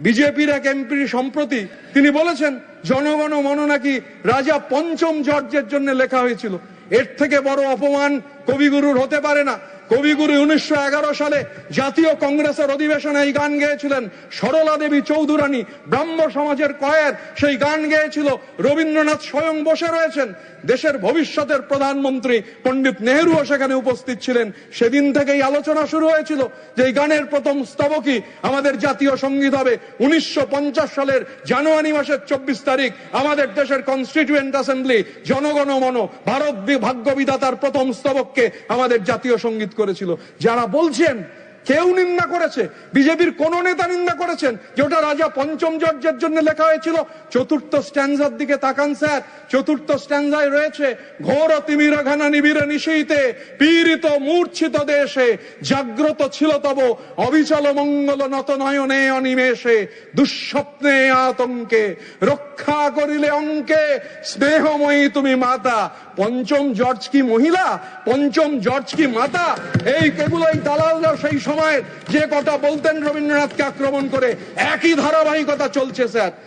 বিজেপির এক এমপি সম্প্রতি তিনি বলেছেন, জনগণ মন নাকি রাজা পঞ্চম জর্জের জন্য লেখা হয়েছিল। এর থেকে বড় অপমান কবিগুরুর হতে পারে না। কবিগুরু উনিশশো এগারো সালে জাতীয় কংগ্রেসের অধিবেশনে এই গান গেয়েছিলেন। সরলা দেবী চৌধুরানী, ব্রাহ্ম সমাজের কয়ের, সেই গান গেয়েছিল। রবীন্দ্রনাথ স্বয়ং বসে রয়েছেন। দেশের ভবিষ্যতের প্রধানমন্ত্রী পণ্ডিত নেহরুও সেখানে উপস্থিত ছিলেন। সেদিন থেকেই আলোচনা শুরু হয়েছিল যে এই গানের প্রথম স্তবকই আমাদের জাতীয় সংগীত হবে। উনিশশো পঞ্চাশ সালের জানুয়ারি মাসের চব্বিশ তারিখ আমাদের দেশের কনস্টিটিউয়েন্ট অ্যাসেম্বলি, জনগণ মন, ভারত বি- ভাগ্য বিধাতার প্রথম স্তবককে আমাদের জাতীয় সংগীত করেছিল। যারা বলছেন কেউ নিন্দা করেছে। বিজেপির কোন নেতা নিন্দা করেছেন যে ওটা রাজা পঞ্চম জর্জের জন্য লেখা হয়েছিল। চতুর্থ স্ট্যান্ডার দিকে তাকান, স্যার। চতুর্থ স্ট্যান্ডায় রয়েছে ঘোর তিমির ঘানা নিবিড় নিশীতে পীড়িত মূর্ছিত দেশে, জাগ্রত ছিল তব অবিচল মঙ্গল নত নয়নে অনিমেষে, দুঃস্বপ্নে আতঙ্কে, রক্ষা করিলে অঙ্কে, স্নেহময়ী তুমি মাতা। পঞ্চম জর্জ কি মহিলা? পঞ্চম জর্জ কি মাতা? এই কেবল এই দালালরা সেই সময় যে কথা বলতেন রবীন্দ্রনাথকে আক্রমণ করে একই ধারাবাহিকতা চলছে স্যার।